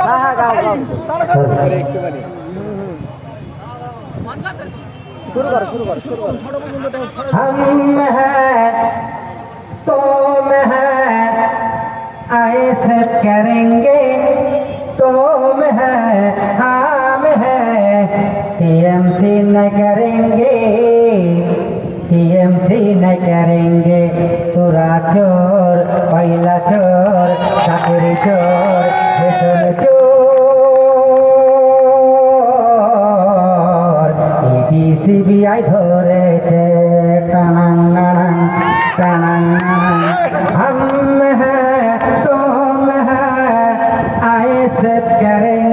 হ্যাঁ হ্যাঁ গাও গাও শুরু করো শুরু করো শুরু করো हम हैं तुम हैं ऐसे करेंगे तुम हैं हम हैं टीएमसी न करेंगे टीएमसी नहीं करेंगे चोरा चोर पहला चोर चाकरी चोर रेशन चोर सीबीआई धोरे छे टाणांग टाणांग हम हैं तुम हैं आई सब करेंगे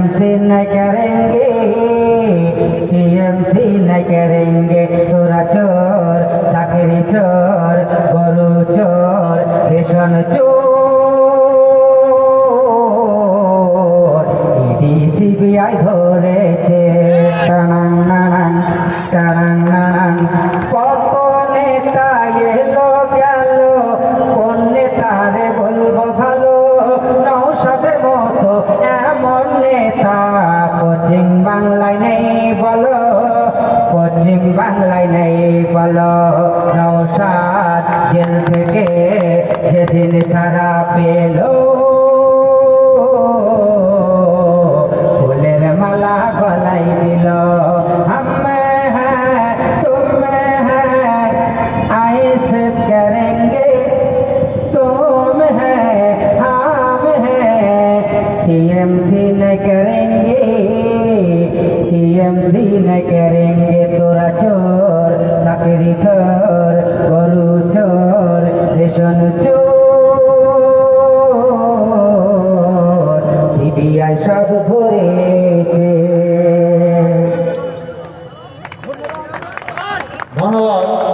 टीएमसी न करेंगे टीएमसी न करेंगे তোরা চোর চাকরি চোর গরু চোর রেশন চোর ইডি সিবিআই ধরেছে जल्द के जदिन सारा पेलो, फूलेर माला गलाई दिल। हम है, तुम है आए करेंगे, तुम है, हम हैं। टीएमसी न करेंगे, टीएमसी न करेंगे तो যায় সব ভরেছে ধন্যবাদ।